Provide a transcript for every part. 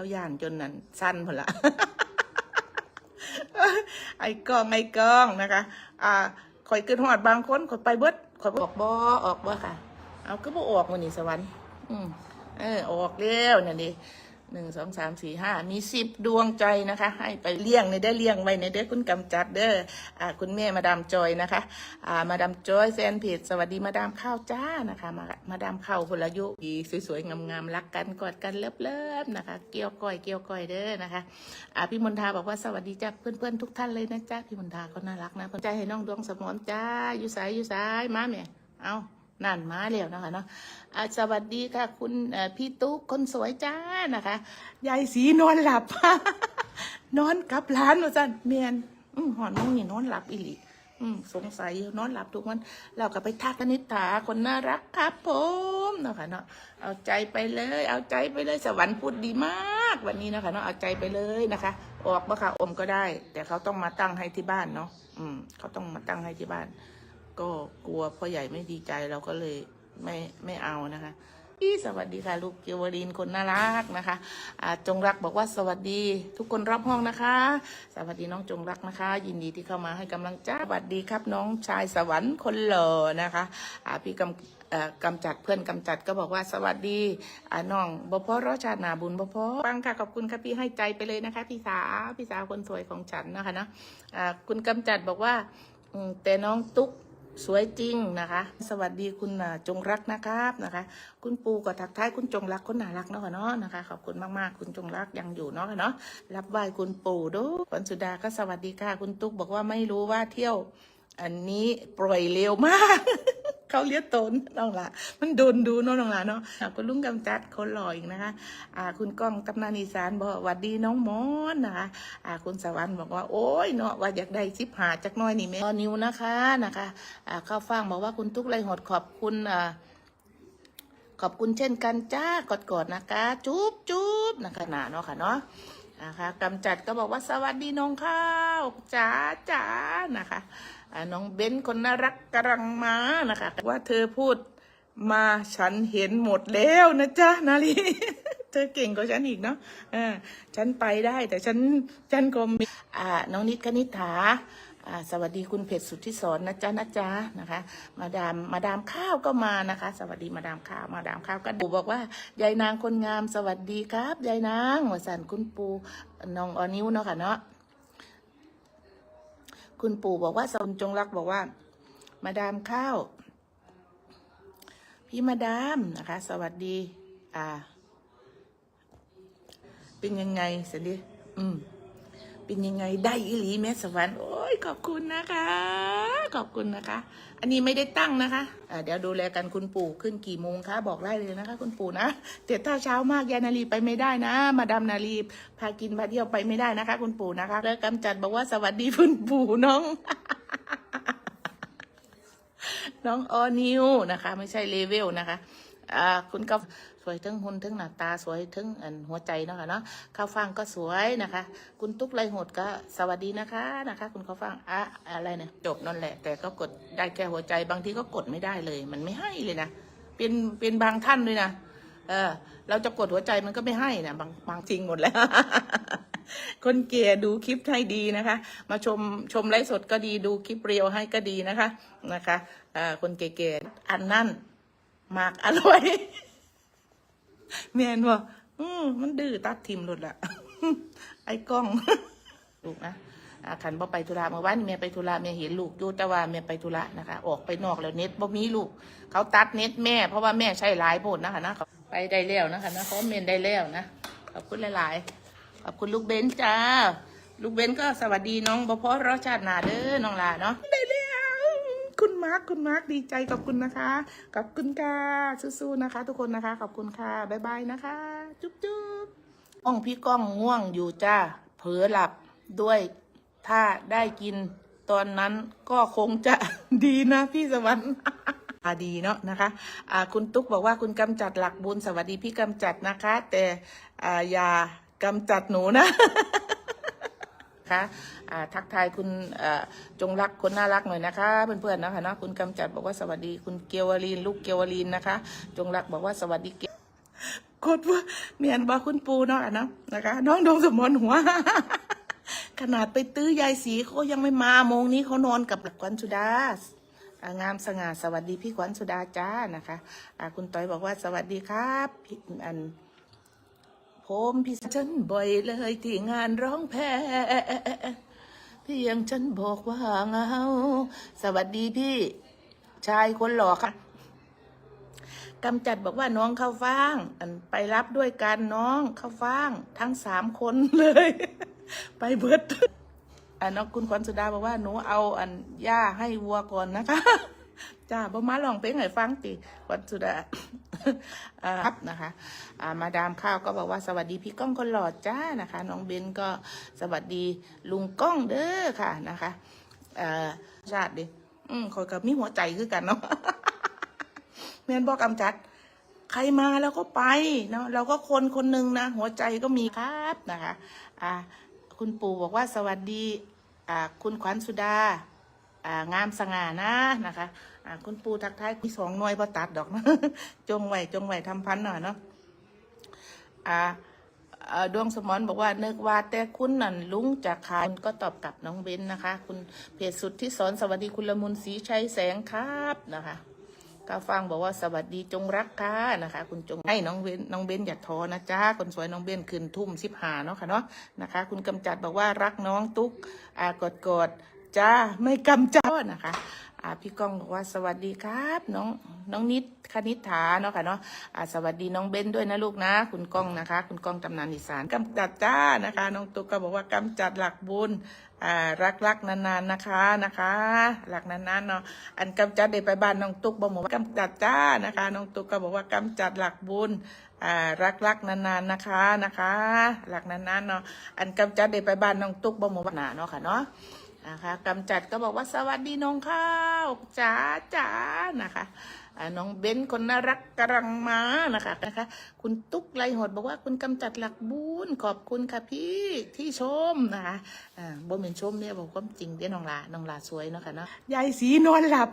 เราย่านจนนั่นสั้นพอละไอ้กล้องไอ้กล้องนะคะ อ่าคอยขึ้นหอดบางคนคอยไปเบิดคอยบอกบอออกบ่ค่ะ เอาก็บ่ออกมันนี่สวรรค์อืมเออออกแล้วนั่นดิ หนึ่งสองสามสี่ห้ามีสิบดวงใจนะคะ ให้ไปเลี้ยงในได้เลี้ยงไว้ในเด้อคุณกำจัดเด้ออ่าคุณแม่มาดามจอยนะคะอ่ามาดามจอยแฟนเพจสวัสดีมาดามข้าวจ้านะคะ มามาดามข้าวพลายุดีสวยๆงามๆรักกันกอดกันเลิฟๆนะคะ เกี่ยวก้อยเกี่ยวก้อยเด้อนะคะอ่าพี่มนทาบอกว่าสวัสดีจ้าเพื่อนๆทุกท่านเลยนะจ้าพี่มนทาก็น่ารักนะใจให้น้องดวงสมรจ้าอยู่สายอยู่สายมาแม่เอา นั่นมาแล้วนะคะเนาะสวัสดีค่ะ คุณพี่ตุ๊กคนสวยจ้านะคะยายสีนอนหลับ นอนกับร้านว่าจันเมียนอืมหอนน้องนี่นอนหลับอีหลีอืมสงสัยนอนหลับทุกวัน เราก็ไปทักกนิษฐาคนน่ารักครับผมเนาะค่ะเนาะเอาใจไปเลย เอาใจไปเลยสวรรค์พูดดีมากวันนี้เนาะคะเนาะเอาใจไปเลยนะคะ ออกบ่ค่ะอมก็ได้ แต่เขาต้องมาตั้งให้ที่บ้านเนาะอืมเขาต้องมาตั้งให้ที่บ้าน ก็กลัวพ่อใหญ่ไม่ดีใจเราก็เลยไม่ไม่เอานะคะพี่สวัสดีค่ะ ลูกเกวรินคนน่ารักนะคะจงรักบอกว่าสวัสดีทุกคนรับห้องนะคะ สวัสดีน้องจงรักนะคะ ยินดีที่เข้ามาให้กำลังใจสวัสดีครับน้องชายสวรรค์คนหล่อนะคะพี่กำกำจัดเพื่อนกำจัดก็บอกว่าสวัสดีน้องบพรชานาบุญบพฟังค่ะขอบคุณค่ะพี่ให้ใจไปเลยนะคะพี่สาวพี่สาวคนสวยของฉันนะคะเนาะคุณกำจัดบอกว่าแต่น้องตุ๊ก สวยจริงนะคะ สวัสดีคุณจงรักนะครับนะคะ คุณปูก็ทักทายคุณจงรักคนน่ารักเนาะเนาะนะคะขอบคุณมากๆ คุณจงรักยังอยู่เนาะเนาะรับไหว้คุณปู่ดูคนสุดาก็สวัสดีค่ะ คุณตุ๊กบอกว่าไม่รู้ว่าเที่ยว อันนี้ปล่อยเร็วมาก เขาเลี้ยตนน้องละมันโดนดูเนาะน้องละเนาะคุณลุงกำจัดคนหล่ออีกนะคะอ่าคุณก้องตำนานอีสานบอกวัดดีน้องมอนนะคะอ่าคุณสวรรค์บอกว่า โอ้ยเนาะว่าอยากได้ชิปหาจักน้อยนี่แม่นิวนะคะนะคะอ่าข้าวฟ่างบอกว่าคุณทุกไรหดขอบคุณอ่าขอบคุณเช่นกันจ้ากอดๆนะคะ จุ๊บจุ๊บนะคะหนาเนาะค่ะเนาะ นะคะกำจัดก็บอกว่าสวัสดีน้องข้าวจ๋าจ๋านะคะน้องเบ้นคนน่ารักกำลังมานะคะ ว่าเธอพูดมาฉันเห็นหมดแล้วนะจ๊ะนาลีเธอเก่งกว่าฉันอีกเนาะอ่าฉันไปได้แต่ฉันฉันก็มีอ่าน้องนิดคณิษฐา สวัสดีคุณเพชรสุทธิสอนนะจ๊ะนะจ๊ะนะคะ มาดามมาดามข้าวก็มานะคะ สวัสดีมาดามข้าว มาดามข้าวก็ดูบอกว่ายายนางคนงามสวัสดีครับยายนางหัวสันคุณปูน้องออนิ้วเนาะค่ะเนาะคุณปู่บอกว่าสนจงรักบอกว่า มาดามข้าว พี่มาดามนะคะ สวัสดี อ่า เป็นยังไงสิดิอืม เป็นยังไงได้อีหลีแม่สวรรค์โอ้ยขอบคุณนะคะ ขอบคุณนะคะ อันนี้ไม่ได้ตั้งนะคะอ่าเดี๋ยวดูแลกันคุณปู่ขึ้นกี่โมงคะบอกได้เลยนะคะ คุณปู่นะแต่ถ้าเช้ามากยายนาลีไปไม่ได้นะ มาดามนาลีพากินพาเที่ยวไปไม่ได้นะคะ คุณปู่นะคะแล้วกำจัดบอกว่าสวัสดีคุณปู่น้องน้องออนิวนะคะ ไม่ใช่เลเวลนะคะ อ่าคุณก็สวยทั้งหุ่นทั้งหน้าตาสวยทั้งหัวใจเนาะค่ะเนาะข้าวฟ่างก็สวยนะคะ คุณตุ๊กไรหดก็สวัสดีนะคะนะคะ คุณข้าวฟ่างอะอะไรเนี่ยจบนั่นแหละ แต่ก็กดได้แค่หัวใจบางทีก็กดไม่ได้เลย มันไม่ให้เลยนะเป็นเป็นบางท่านด้วยนะเออ เราจะกดหัวใจมันก็ไม่ให้นะบางบางจริงหมดแล้วคนเกียดูคลิปให้ดีนะคะ มาชมชมไลฟ์สดก็ดีดูคลิปเรียวให้ก็ดีนะคะนะคะคนเก๋ๆอันนั่น หมากอร่อยแมนว่าอืมมันดื้อตัดทิมหลุดละไอ้กล้อง ลูกนะอ่าขันบ่ไปธุระเมื่อวานนี่แม่ไปธุระแม่เห็นลูกอยู่แต่ว่าแม่ไปธุระนะคะ ออกไปนอกแล้วเน็ตบ่มีลูก เขาตัดเน็ตแม่เพราะว่าแม่ใช้หลายโพดนะคะนะไปได้แล้วนะคะนะเขาเมนได้แล้วนะขอบคุณหลายๆขอบคุณลูกเบนซ์จ้า ลูกเบนซ์ก็สวัสดีน้องบ่พอรสชาติหนาเด้อน้องลาเนาะได้แล้ว คุณมา ร์คคุณมาร์คดีใจขอบคุณนะคะขอบคุณค่ะสู้ๆนะคะ ทุกคนนะคะ ขอบคุณค่ะบ๊ายบายนะคะ จุ๊บจุ๊บห้องพี่ก้องง่วงอยู่จ้าเผลอหลับด้วยถ้าได้กินตอนนั้นก็คงจะดีนะพี่สวรรค์อาดีเนาะนะคะอ่าคุณตุ๊กบอกว่าคุณกำจัดหลักบุญสวัสดีพี่กำจัดนะคะ แต่ออย่ากำจัดหนูนะ นะคะทักทายคุณจงรักคนน่ารักหน่อยนะคะ เพื่อนๆนะคะเนาะคุณกำจัดบอกว่าสวัสดีคุณเกียววลีนลูกเกียววลีนนะคะ จงรักบอกว่าสวัสดีเกียวกดว่าเมียนบอคุณปูเนาะนะนะคะ น้องดวงสมนหัว ขนาดไปตื้อยายสีเขายังไม่มาโมงนี้เขานอนกับขวัญสุดาอ่างามสง่าสวัสดีพี่ขวัญสุดาจ้านะคะอ่าคุณต้อยบอกว่าสวัสดีครับพี่อัน ผมพี่ฉันบ่อยเลยที่งานร้องแพ้พี่ยังฉันบอกว่าเงาสวัสดีพี่ ชายคนหล่อค่ะกำจัดบอกว่าน้องเข้าฟ้างอันไปรับด้วยกันน้องเข้าฟ้าง ทั้งสามคนเลย ไปเบิดอันน้องคุณขวัญสุดาบอกว่าหนูเอาอันหญ้าให้วัวก่อนนะคะ จ้าบ่มาลองเพลงให้ฟังติขวัญสุดาอ่าครับนะคะ อ่ามาดามข้าวก็บอกว่าสวัสดีพี่ก้องคนหล่อจ้านะคะ น้องเบนก็สวัสดีลุงก้องเด้อค่ะนะคะอ่าชาติดิอืมคอยกับมีหัวใจคือกันเนาะแม่นบอกกำจัด ใครมาแล้วก็ไปเนาะเราก็คนคนหนึ่งนะ หัวใจก็มีครับนะคะ อ่า คุณปู่บอกว่าสวัสดี อ่า คุณขวัญสุดาอ่า งามสง่านะนะคะคุณปูทักทายมีสองหน่วยพอตัดดอกนะจงไหวจงไหวทำพันหน่อยเนาะดวงสมอนบอกว่านึกว่าแต่คุณนั่นลุงจากขายก็ตอบกลับน้องเบนนะคะ คุณเพจสุดที่สอนสวัสดีคุณละมุนศรีชัยแสงครับนะคะกาฟังบอกว่าสวัสดีจงรักค่ะนะคะ คุณจงให้น้องเบนน้องเบนอย่าท้อนะจ้าคนสวยน้องเบนคืนทุ่มสิบหาเนาะค่ะเนาะนะคะ คุณกำจัดบอกว่ารักน้องตุ๊กอ่ากดกด จ้าไม่กำจัดนะคะอ่าพี่ก้องบอกว่าสวัสดีครับน้องน้องนิดคณิษฐาเนาะค่ะเนาะอ่าสวัสดีน้องเบนด้วยนะลูกนะ คุณก้องนะคะ คุณก้องตำนานอีสานกำจัดจ้านะคะ น้องตุ๊กก็บอกว่ากำจัดหลักบุญอ่ารักรักนานๆนะคะนะคะหลักนานๆเนาะอันกำจัดเดไปบ้านน้องตุ๊กบอกว่ากำจัดจ้านะคะน้องตุ๊กก็บอกว่ากำจัดหลักบุญอ่ารักรักนานๆนะคะนะคะ หลักนานๆเนาะอันกำจัดเดไปบ้านน้องตุ๊กบอกว่าหนาเนาะค่ะเนาะ นะคะกำจัดก็บอกว่าสวัสดีน้องข้าวจ้าจ้านะคะน้องเบนคนน่ารักกำลังมานะคะนะคะ คุณตุ๊กไลหดบอกว่าคุณกำจัดหลักบุญขอบคุณค่ะพี่ที่ชมนะคะอ่าบ่เป็นชมเนี่ยบอกความจริงเด้น้องลาน้องลาสวยเนาะค่ะเนาะยายสีนอนหลับ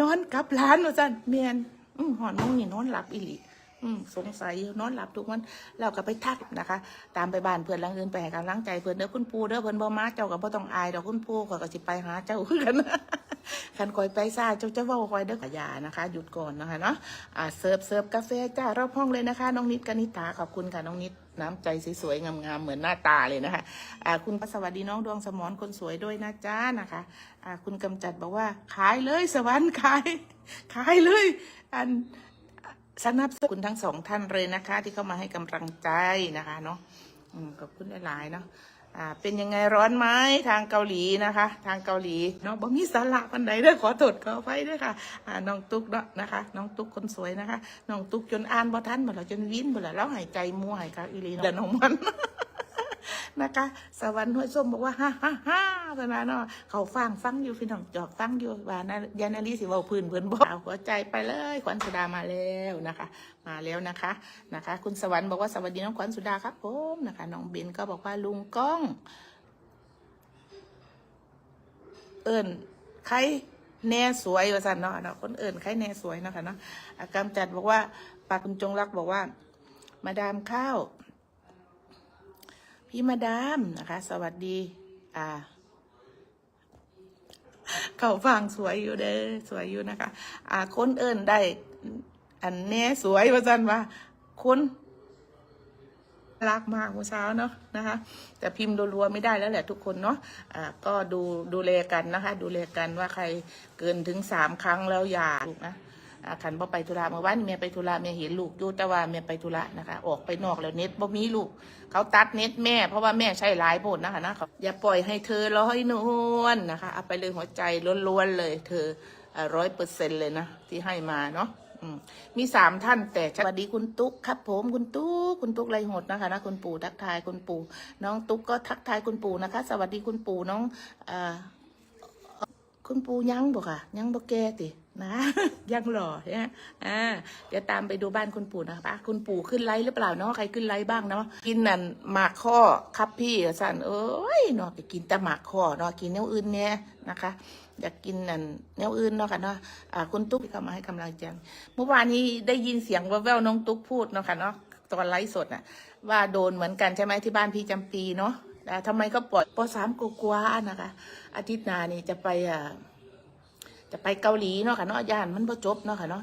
นอนกับร้านว่าจันเมียนอืมหอนน้องนี่นอนหลับอีหลี อืมสงสัยนอนหลับทุกวันเราก็ไปทักนะคะ ตามไปบ้านเพื่อนลังอื่นไปให้กำลังใจเพื่อนเด้อคุณปูเด้อเพื่อนบ่มาเจ้าก็บ่ต้องอายดอกคุณปูข่อยก็สิไปหาเจ้าคือกันคันคอยไปซ่าเจ้าจะเว้าคอยเด้อขยานะคะ หยุดก่อนนะคะเนาะอ่าเสิร์ฟเสิร์ฟกาแฟจ้ารอบห้องเลยนะคะ น้องนิดกนิษฐาขอบคุณค่ะน้องนิดน้ำใจสวยๆงามๆเหมือนหน้าตาเลยนะคะอ่าคุณสวัสดีน้องดวงสมรคนสวยด้วยนะจ้านะคะอ่าคุณกำจัดบอกว่าขายเลยสวรรค์ขายขายเลยอัน สนับสนุนคุณทั้งสองท่านเลยนะคะ ที่เข้ามาให้กำลังใจนะคะเนาะขอบคุณหลายๆเนาะอ่าเป็นยังไงร้อนไหมทางเกาหลีนะคะ ทางเกาหลีเนาะบ่มีสาระปันใดเด้อขอโทษขออภัยด้วยค่ะอ่าน้องตุ๊กเนาะนะคะ น้องตุ๊กคนสวยนะคะน้องตุ๊กจนอ่านบ่ทันบ่ล่ะจนวินบ่ล่ะแล้วหายใจมัวหายกาอีหลีเนาะเดี๋ยวน้องมันนะคะ สวรรค์ห้วยส้มบอกว่าฮ่าฮ่าฮ่า เวลาเนาะเขาฟังฟังอยู่พี่น้องจอกฟังอยู่ว่านะยานาลีสิเว้าพื้นเพิ่นบอกหัวใจไปเลยขวัญสุดามาแล้วนะคะ มาแล้วนะคะนะคะ คุณสวรรค์บอกว่าสวัสดีน้องขวัญสุดาครับผมนะคะน้องเบนก็บอกว่าลุงก้อง เอิญใครแน่สวยว่าสันเนาะเนาะคนเอิญใครแน่สวยเนาะค่ะเนาะอากำจัดบอกว่าปากคุณจงรักบอกว่า มาดามข้าวพี่มาดามนะคะ สวัสดี อ่า เขาฟังสวยอยู่เด้อสวยอยู่นะคะ อ่าคนเอิญได้ อันแน่สวยว่าจันว่าคนรักมากเมื่อเช้าเนาะนะคะ แต่พิมพ์รัวๆไม่ได้แล้วแหละทุกคนเนาะอ่าก็ดูดูแลกันนะคะ ดูแลกันว่าใครเกินถึงสามครั้งแล้วอย่านะ นะอ่าขันบ่ไปธุระเมื่อวานเมียไปธุระเมียเห็นลูกอยู่แต่ว่าเมียไปธุระนะคะ ออกไปนอกแล้วเน็ตบ่มีลูก เขาตัดเน็ตแม่ เพราะว่าแม่ใช้หลายโพดนะคะนะเขาอย่าปล่อยให้เธอร้อยนวลนะคะเอาไปเลยหัวใจล้วนๆเลย เธอร้อยเปอร์เซ็นเลยนะที่ให้มาเนาะมีสามท่านแต่สวัสดีคุณตุ๊กครับผมคุณตุ๊กคุณตุ๊กไรหดนะคะนะคุณปู่ทักทายคุณปู่น้องตุ๊กก็ทักทายคุณปู่นะคะ สวัสดีคุณปู่น้องอคุณปู่ยังบอกค่ะ ยังบอกแกติ นะยังหล่อเนี่ยอ่าเดี๋ยวตามไปดูบ้านคุณปู่นะคะคุณปู่ขึ้นไลฟ์หรือเปล่าเนาะใครขึ้นไลฟ์บ้างเนาะกินนั่นหมากข้อครับพี่สันเอ้ยเนาะไปกินแต่หมากข้อเนาะกินแนวอื่นเนี่ยนะคะ อยากกินนั่นแนวอื่นเนาะค่ะเนาะอ่าคุณตุ๊กเข้ามาให้กำลังใจเมื่อวานนี้ได้ยินเสียงแว่วๆน้องตุ๊กพูดเนาะค่ะเนาะตอนไลฟ์สดน่ะ ว่าโดนเหมือนกันใช่ไหมที่บ้านพี่จำปีเนาะแต่ทำไมก็ปล่อยปสามกว่าๆนะคะ อาทิตย์หน้านี่จะไปอ่า จะไปเกาหลีเนาะค่ะเนาะย่านมันบ่จบเนาะค่ะเนาะ